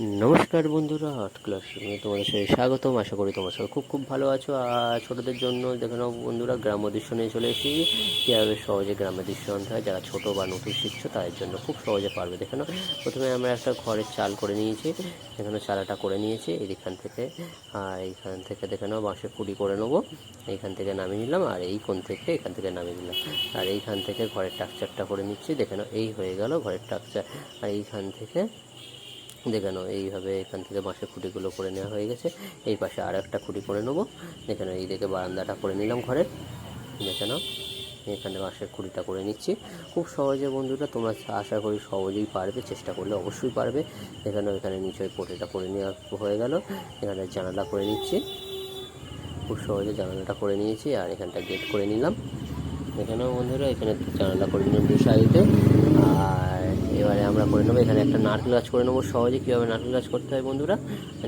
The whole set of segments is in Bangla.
নমস্কার বন্ধুরা, আর্ট ক্লাসরুমে তোমাদের সাথে স্বাগতম। আশা করি তোমার সবাই খুব খুব ভালো আছো। আর ছোটোদের জন্য দেখে নাও বন্ধুরা গ্রাম দৃশ্য নিয়ে চলে এসেছি। কীভাবে সহজে গ্রাম্য দৃশ্য আনতে হয়, যারা ছোটো বা নতুন শিখছো তাদের জন্য খুব সহজে পারবে। দেখে নাও, প্রথমে আমরা একটা ঘরের চাল করে নিয়েছি। এখানে চালাটা করে নিয়েছি এইখান থেকে। আর এইখান থেকে দেখে নাও, বাঁশের কুড়ি করে নেব। এইখান থেকে নামিয়ে নিলাম, আর এই কোণ থেকে এখান থেকে নামিয়ে নিলাম। আর এইখান থেকে ঘরের টাকচারটা করে নিচ্ছি। দেখে নাও, এই হয়ে গেল ঘরের টাকচার আর এইখান থেকে দেখে নাও, এইভাবে এখান থেকে বাঁশের খুঁটিগুলো করে নেওয়া হয়ে গেছে। এই পাশে আর একটা খুঁটি করে নেব। দেখে নাও, এই দিকে বারান্দাটা করে নিলাম ঘরের দেখে নাও, এখানে বাঁশের খুঁটিটা করে নিচ্ছি। খুব সহজে বন্ধুরা, তোমরা আশা করি সহজেই পারবে, চেষ্টা করলে অবশ্যই পারবে। এখানে এখানে নিচে পটিটা করে নেওয়া হয়ে গেল। এখানে জানালা করে নিচ্ছি। খুব সহজে জানালাটা করে নিয়েছি আর এখানটা গেট করে নিলাম। এখানেও বন্ধুরা, এখানে জানালা করে নিলাম দু আর এবারে আমরা করে নেব, এখানে একটা নারকেল গাছ করে নেব সহজে। কীভাবে নারকেল গাছ করতে হয় বন্ধুরা?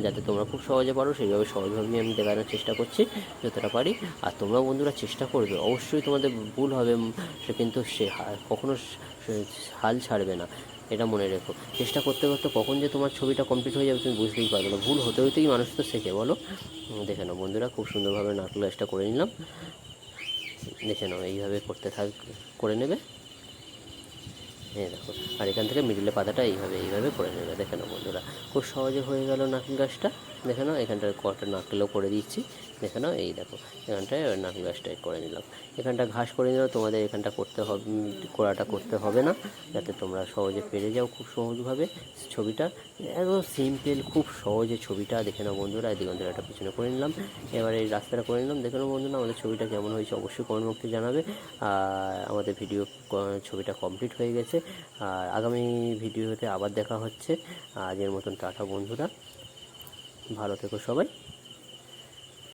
যাতে তোমরা খুব সহজে পারো, সেইভাবে সহজভাবে আমি দেখানোর চেষ্টা করছি, যতটা পারি। আর তোমরাও বন্ধুরা চেষ্টা করবে, অবশ্যই তোমাদের ভুল হবে, সে কিন্তু সে কখনো হাল ছাড়বে না, এটা মনে রেখো। চেষ্টা করতে করতে কখন যে তোমার ছবিটা কমপ্লিট হয়ে যাবে, তুমি বুঝতেই পারবে না। ভুল হতে হতেই মানুষ তো শেখে, বলো? দেখে নাও বন্ধুরা, খুব সুন্দরভাবে নারকেল গাছটা করে নিলাম। দেখে নাও, এইভাবে করতে থাক, করে নেবে। হ্যাঁ দেখো, আর এখান থেকে মিডিলে পাতাটা এইভাবে এইভাবে করে নেবে, দেখে নাও বন্ধুরা। খুব সহজে হয়ে গেল নাকি গাছটা দেখে নাও, এখানটায় কটা নারকেলও করে দিচ্ছি। দেখে নাও, এই দেখো, এখানটায় নারকেল গাছটাই করে নিলাম। এখানটা ঘাস করে নিলেও তোমাদের এখানটা করতে হবে করাটা করতে হবে না, যাতে তোমরা সহজে পেরে যাও খুব সহজভাবে ছবিটা। একদম সিম্পল খুব সহজে ছবিটা দেখে নাও বন্ধুরা এদিকে একটা পিছনে করে নিলাম। এবার এই রাস্তাটা করে নিলাম। দেখে নাও বন্ধুরা, আমাদের ছবিটা কেমন হয়েছে অবশ্যই কমেন্ট জানাবে। আর আমাদের ভিডিও ছবিটা কমপ্লিট হয়ে গেছে। আর আগামী ভিডিওতে আবার দেখা হচ্ছে। আজের মতন টাটা বন্ধুরা। ভালো থেকো সবাই।